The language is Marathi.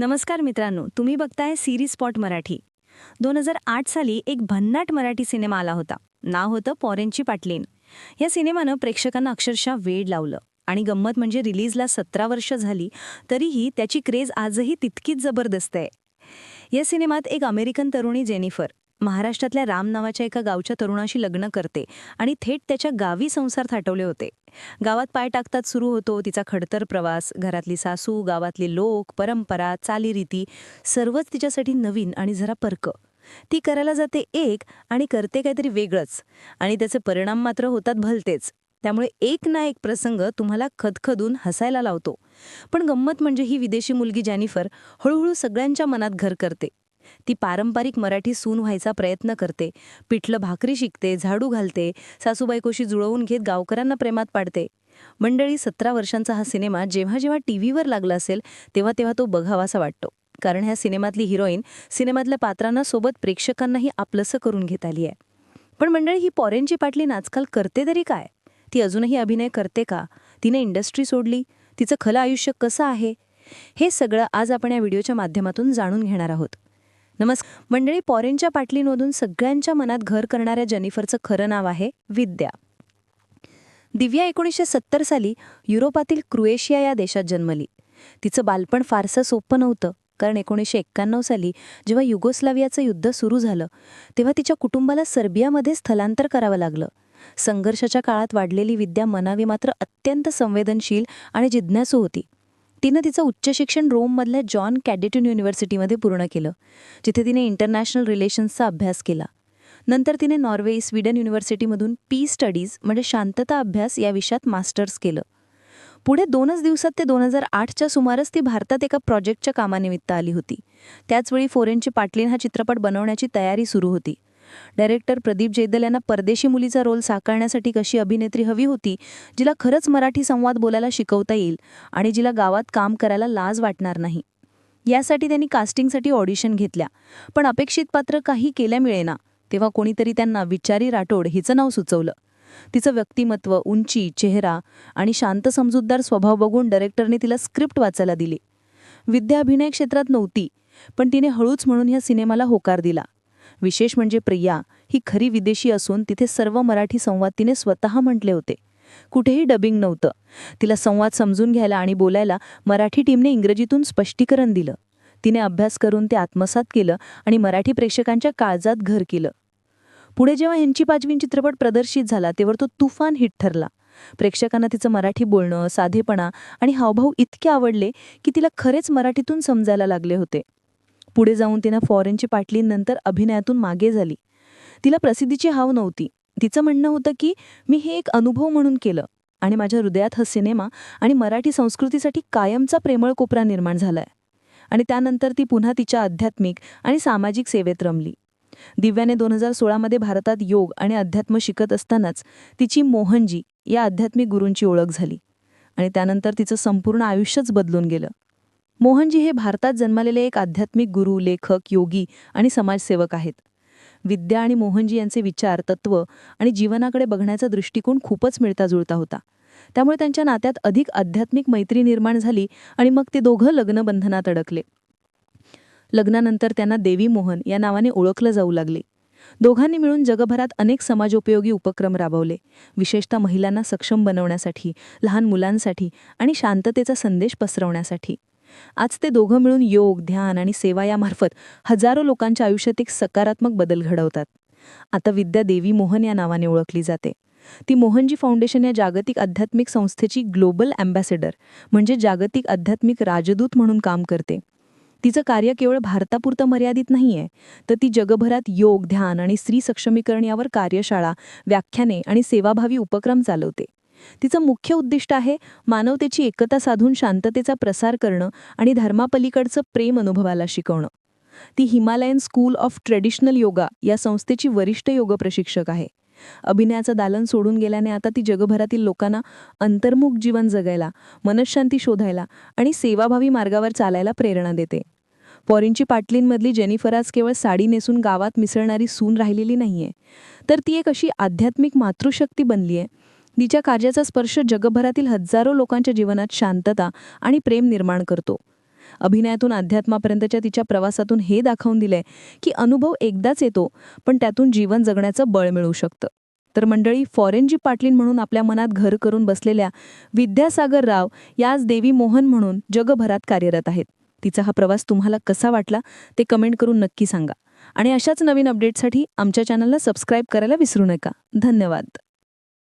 नमस्कार मित्रांनो तुम्ही बघताय सिरीज स्पॉट मराठी. दोन हजार आठ साली एक भन्नाट मराठी सिनेमा आला होता. नाव होतं पॉरेंची पाटलीन. या सिनेमानं प्रेक्षकांना अक्षरशः वेड लावलं आणि गंमत म्हणजे रिलीजला सतरा वर्ष झाली तरीही त्याची क्रेज आजही तितकीच जबरदस्त आहे. या सिनेमात एक अमेरिकन तरुणी जेनिफर महाराष्ट्रातल्या राम नावाच्या एका गावच्या तरुणाशी लग्न करते आणि थेट त्याच्या गावी संसार थाटवले होते. गावात पाय टाकतात सुरू होतो तिचा खडतर प्रवास घरातली सासू गावातले लोक परंपरा चालीरीती सर्वच तिच्यासाठी नवीन आणि जरा परक. ती करायला जाते एक आणि करते काहीतरी वेगळंच आणि त्याचे परिणाम मात्र होतात भलतेच. त्यामुळे एक ना एक प्रसंग तुम्हाला खदखदून हसायला लावतो. पण गंमत म्हणजे ही विदेशी मुलगी जॅनिफर हळूहळू सगळ्यांच्या मनात घर करते. ती पारंपरिक मराठी सून व्हायचा प्रयत्न करते. पिठलं भाकरी शिकते झाडू घालते सासूबायकोशी जुळवून घेत गावकऱ्यांना प्रेमात पाडते. मंडळी सतरा वर्षांचा हा सिनेमा जेव्हा जेव्हा टी व्हीवर लागला असेल तेव्हा तेव्हा तो बघावासा वाटतो. कारण ह्या सिनेमातली हिरोईन सिनेमातल्या पात्रांना सोबत प्रेक्षकांनाही आपलंसं करून घेत आली आहे. पण मंडळी ही पॉरेंची पाटली आजकाल करते तरी काय? ती अजूनही अभिनय करते का? तिने इंडस्ट्री सोडली? तिचं खलं आयुष्य कसं आहे? हे सगळं आज आपण या व्हिडिओच्या माध्यमातून जाणून घेणार आहोत. नमस्कार. मंडळी पॉरेंच्या पाटलींमधून सगळ्यांच्या मनात घर करणाऱ्या जेनिफरचं खरं नाव आहे विद्या. दिव्या एकोणीसशे सत्तर साली युरोपातील क्रुएशिया या देशात जन्मली. तिचं बालपण फारसं सोपं नव्हतं कारण एकोणीसशे एक्क्याण्णव साली जेव्हा युगोस्लावियाचं युद्ध सुरू झालं तेव्हा तिच्या कुटुंबाला सर्बियामध्ये स्थलांतर करावं लागलं. संघर्षाच्या काळात वाढलेली विद्या मनावी मात्र अत्यंत संवेदनशील आणि जिज्ञासू होती. तिनं तिचं उच्च शिक्षण रोममधल्या जॉन कॅडेटन युनिव्हर्सिटीमध्ये पूर्ण केलं जिथे तिने इंटरनॅशनल रिलेशन्सचा अभ्यास केला. नंतर तिने नॉर्वे स्वीडन युनिव्हर्सिटीमधून पी स्टडीज म्हणजे शांतता अभ्यास या विषयात मास्टर्स केलं. पुढे दोनच दिवसात ते दोन हजार आठच्या सुमारास ती भारतात एका प्रोजेक्टच्या कामानिमित्त आली होती. त्याचवेळी फोरेनची पाटलीन हा चित्रपट बनवण्याची तयारी सुरू होती. डायरेक्टर प्रदीप जैदल यांना परदेशी मुलीचा रोल साकारण्यासाठी कशी अभिनेत्री हवी होती जिला खरंच मराठी संवाद बोलायला शिकवता येईल आणि जिला गावात काम करायला लाज वाटणार नाही. यासाठी त्यांनी कास्टिंगसाठी ऑडिशन घेतल्या. पण अपेक्षित पात्र काही केल्या मिळेना तेव्हा कोणीतरी त्यांना विचारी राठोड हिचं नाव सुचवलं. तिचं व्यक्तिमत्व उंची चेहरा आणि शांत समजूतदार स्वभाव बघून डायरेक्टरने तिला स्क्रिप्ट वाचायला दिली. विद्या अभिनय क्षेत्रात नव्हती पण तिने हळूच म्हणून ह्या सिनेमाला होकार दिला. विशेष म्हणजे प्रिया ही खरी विदेशी असून तिथे सर्व मराठी संवाद तिने स्वतः म्हटले होते. कुठेही डबिंग नव्हतं. तिला संवाद समजून घ्यायला आणि बोलायला मराठी टीमने इंग्रजीतून स्पष्टीकरण दिलं. तिने अभ्यास करून ते आत्मसात केलं आणि मराठी प्रेक्षकांच्या काळजात घर केलं. पुढे जेव्हा ह्यांची पाचवीन चित्रपट प्रदर्शित झाला तेव्हा तो तुफान हिट ठरला. प्रेक्षकांना तिचं मराठी बोलणं साधेपणा आणि हावभाव इतके आवडले की तिला खरेच मराठीतून समजायला लागले होते. पुढे जाऊन तिनं फॉरेनची पाटलीनंतर अभिनयातून मागे झाली. तिला प्रसिद्धीची हाव नव्हती. तिचं म्हणणं होतं की मी हे एक अनुभव म्हणून केलं आणि माझ्या हृदयात हा सिनेमा आणि मराठी संस्कृतीसाठी कायमचा प्रेमळ कोपरा निर्माण झालाय. आणि त्यानंतर ती पुन्हा तिच्या आध्यात्मिक आणि सामाजिक सेवेत रमली. दिव्याने दोन हजार सोळामध्ये भारतात योग आणि अध्यात्म शिकत असतानाच तिची मोहनजी या आध्यात्मिक गुरूंची ओळख झाली आणि त्यानंतर तिचं संपूर्ण आयुष्यच बदलून गेलं. मोहनजी हे भारतात जन्मलेले एक आध्यात्मिक गुरु लेखक योगी आणि समाजसेवक आहेत. विद्या आणि मोहनजी यांचे विचार तत्व आणि जीवनाकडे बघण्याचा दृष्टिकोन खूपच मिळता जुळता होता. त्यामुळे त्यांच्या नात्यात अधिक आध्यात्मिक मैत्री निर्माण झाली आणि मग ते दोघं लग्नबंधनात अडकले. लग्नानंतर त्यांना देवी मोहन या नावाने ओळखलं जाऊ लागले. दोघांनी मिळून जगभरात अनेक समाजोपयोगी उपक्रम राबवले. विशेषतः महिलांना सक्षम बनवण्यासाठी लहान मुलांसाठी आणि शांततेचा संदेश पसरवण्यासाठी. आज ते दोघं मिळून योग ध्यान आणि सेवा यामार्फत हजारो लोकांच्या आयुष्यात एक सकारात्मक बदल घडवतात. आता विद्या देवी मोहन या नावाने ओळखली जाते. ती मोहनजी फाउंडेशन या जागतिक आध्यात्मिक संस्थेची ग्लोबल अँबॅसेडर म्हणजे जागतिक आध्यात्मिक राजदूत म्हणून काम करते. तिचं कार्य केवळ भारतापुरतं मर्यादित नाहीये तर ती जगभरात योग ध्यान आणि स्त्री सक्षमीकरण यावर कार्यशाळा व्याख्याने आणि सेवाभावी उपक्रम चालवते. तिचं मुख्य उद्दिष्ट आहे मानवतेची एकता साधून शांततेचा प्रसार करणं आणि धर्मापलीकडचं प्रेम अनुभवाला शिकवणं. ती Himalayan school of traditional yoga या संस्थेची वरिष्ठ योग प्रशिक्षक आहे. अभिनयाचं दालन सोडून गेल्याने आता ती जगभरातील लोकांना अंतर्मुख जीवन जगायला मनशांती शोधायला आणि सेवाभावी मार्गावर चालायला प्रेरणा देते. पॉरिनची पाटलींमधली जेनिफर आज केवळ साडी नेसून गावात मिसळणारी सून राहिलेली नाहीये. तर ती एक अशी आध्यात्मिक मातृशक्ती बनली आहे तिच्या कार्याचा स्पर्श जगभरातील हजारो लोकांच्या जीवनात शांतता आणि प्रेम निर्माण करतो. अभिनयातून अध्यात्मापर्यंतच्या तिच्या प्रवासातून हे दाखवून दिलंय की अनुभव एकदाच येतो पण त्यातून जीवन जगण्याचं बळ मिळू शकतं. तर मंडळी फॉरेनजी पाटलीन म्हणून आपल्या मनात घर करून बसलेल्या विद्यासागर राव याच देवी मोहन म्हणून जगभरात कार्यरत आहेत. तिचा हा प्रवास तुम्हाला कसा वाटला ते कमेंट करून नक्की सांगा. आणि अशाच नवीन अपडेटसाठी आमच्या चॅनलला सबस्क्राईब करायला विसरू नका. धन्यवाद.